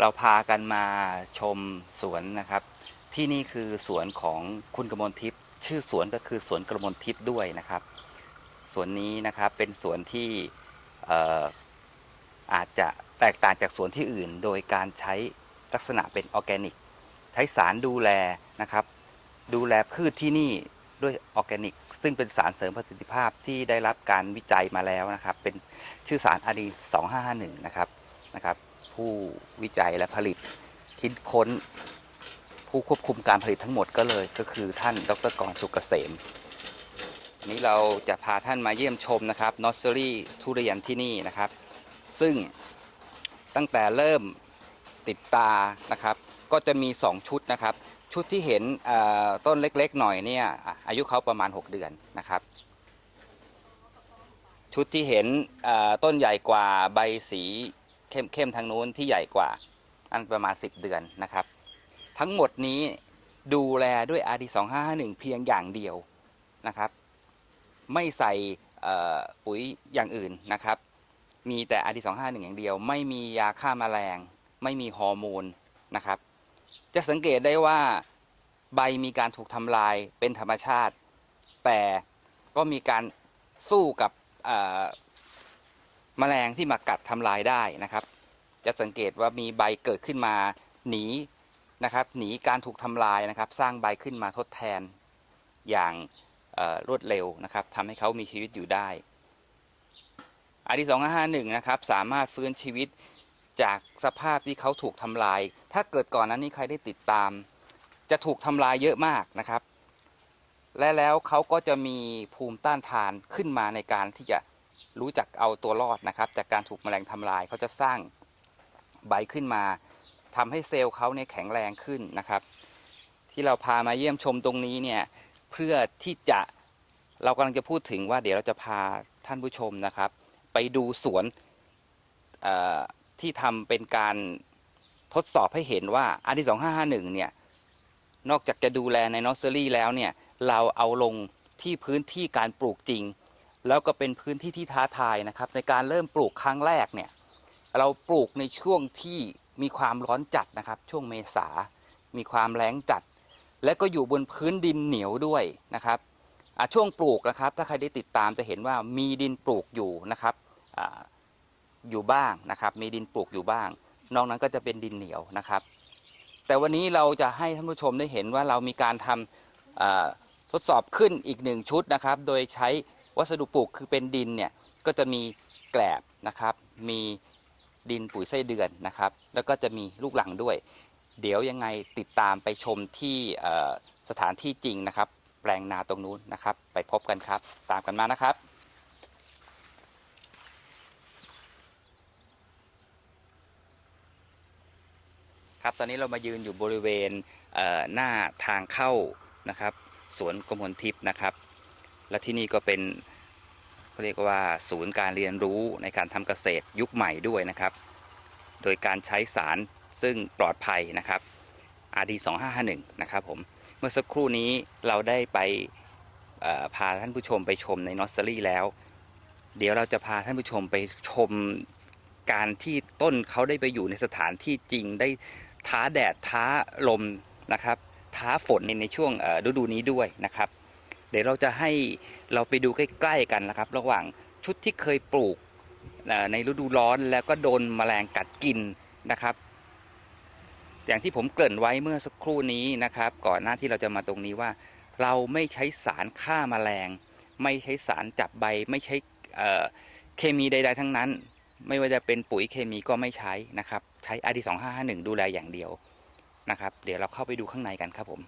เราพากันมาชมสวนนะครับ ที่นี่คือสวนของคุณกมลทิพย์ชื่อสวนก็คือสวนกระมลทิพย์ด้วยนะครับ สวนนี้นะครับเป็นสวนที่ออาจจะแตกต่างจากสวนที่อื่น โดยการใช้ลักษณะเป็นออร์แกนิก ใช้สารดูแลนะครับ ดูแลพืชที่นี่ด้วยออร์แกนิก ซึ่งเป็นสารเสริมประสิทธิภาพที่ได้รับการวิจัยมาแล้วนะครับ เป็นชื่อสารอาดี 2551 นะครับนะครับ ผู้วิจัยและผลิตคิดค้น ผู้ควบคุมการผลิตทั้งหมดก็เลยก็คือท่านดรกรสุกเกษมวันนี้เราจะพาท่านมาเยี่ยมชมนะครับนอสเซอรี่ทุเรียนที่นี่นะครับ ซึ่งตั้งแต่เริ่มติดตานะครับ ก็จะมี 2 ชุดนะครับ ชุดที่เห็นต้นเล็กๆหน่อยเนี่ยอายุเขาประมาณ 6 เดือนนะครับ ชุดที่เห็นต้นใหญ่กว่าใบสี เข้มเข้มทางนู้นที่ใหญ่กว่า อันประมาณ 10 เดือนนะครับ ทั้งหมดนี้ดูแลด้วย RD 2551 เพียงอย่างเดียวนะครับ ไม่ใส่ปุ๋ยอย่างอื่นนะครับ มีแต่ RD 251 อย่างเดียว ไม่มียาฆ่าแมลง ไม่มีฮอร์โมนนะครับ จะสังเกตได้ว่าใบมีการถูกทำลายเป็นธรรมชาติ แต่ก็มีการสู้กับ เอ่อแมลงที่มากัดทำลายได้นะครับ จะสังเกตว่ามีใบเกิดขึ้นมาหนีนะครับหนีการถูกทำลายนะครับ สร้างใบขึ้นมาทดแทนอย่างรวดเร็วนะครับทำให้เขามีชีวิตอยู่ได้อาดีสองห้าหนึ่งนะครับสามารถฟื้นชีวิตจากสภาพที่เขาถูกทำลาย ถ้าเกิดก่อนนั้นนี้ใครได้ติดตาม จะถูกทำลายเยอะมากนะครับ และแล้วเขาก็จะมีภูมิต้านทานขึ้นมาในการที่จะ รู้จักเอาตัวรอดนะครับ จากการถูกแมลงทำลายเขาจะสร้างใบขึ้นมาทำให้เซลล์เขาเนี่ยแข็งแรงขึ้นนะครับ ที่เราพามาเยี่ยมชมตรงนี้เนี่ยเพื่อที่จะเรากำลังจะพูดถึงว่าเดี๋ยวเราจะพาท่านผู้ชมนะครับ ไปดูสวนที่ทำเป็นการทดสอบให้เห็นว่าอันที่ 2551 เนี่ย นอกจากจะดูแลในนอสเซอรี่แล้วเนี่ย เราเอาลงที่พื้นที่การปลูกจริง แล้วก็เป็นพื้นที่ที่ท้าทายนะครับ ในการเริ่มปลูกครั้งแรกเนี่ยเราปลูกในช่วงที่มีความร้อนจัดนะครับ ช่วงเมษา มีความแล้งจัด และก็อยู่บนพื้นดินเหนียวด้วยนะครับช่วงปลูกนะครับ ถ้าใครได้ติดตามจะเห็นว่ามีดินปลูกอยู่นะครับออยู่บ้างนะครับ มีดินปลูกอยู่บ้าง นอกนั้นก็จะเป็นดินเหนียวนะครับ แต่วันนี้เราจะให้ท่านผู้ชมได้เห็นว่าเรามีการทำทดสอบขึ้นอีกหนึ่งชุดนะครับ โดยใช้ วัสดุปลูกคือเป็นดินเนี่ยก็จะมีแกลบนะครับ มีดินปุ๋ยไส้เดือนนะครับ แล้วก็จะมีลูกหลังด้วย เดี๋ยวยังไงติดตามไปชมที่สถานที่จริงนะครับ แปลงนาตรงนู้นนะครับ ไปพบกันครับ ตามกันมานะครับครับตอนนี้เรามายืนอยู่บริเวณเหน้าทางเข้านะครับ สวนกมลทิพย์นะครับ และที่นี่ก็เป็นเขาเรียกว่าศูนย์การเรียนรู้ในการทำเกษตรยุคใหม่ด้วยนะครับ โดยการใช้สารซึ่งปลอดภัยนะครับ RD 2551 นะครับผม เมื่อสักครู่นี้เราได้ไปพาท่านผู้ชมไปชมในนอสเซอรี่แล้ว เดี๋ยวเราจะพาท่านผู้ชมไปชมการที่ต้นเขาได้ไปอยู่ในสถานที่จริงได้ท้าแดดท้าลมนะครับ ท้าฝนในช่วงฤดูนี้ด้วยนะครับ เดี๋ยวเราจะให้เราไปดูใกล้ ๆกันนะครับ ระหว่างชุดที่เคยปลูกในฤดูร้อนแล้วก็โดนแมลงกัดกินนะครับ อย่างที่ผมเกริ่นไว้เมื่อสักครู่นี้นะครับ ก่อนหน้าที่เราจะมาตรงนี้ว่า เราไม่ใช้สารฆ่าแมลง ไม่ใช้สารจับใบ ไม่ใช้เคมีใด ๆ ทั้งนั้น ไม่ว่าจะเป็นปุ๋ยเคมีก็ไม่ใช้นะครับ ใช้ RD 2551ดูแลอย่างเดียวนะครับ เดี๋ยวเราเข้าไปดูข้างในกันครับผม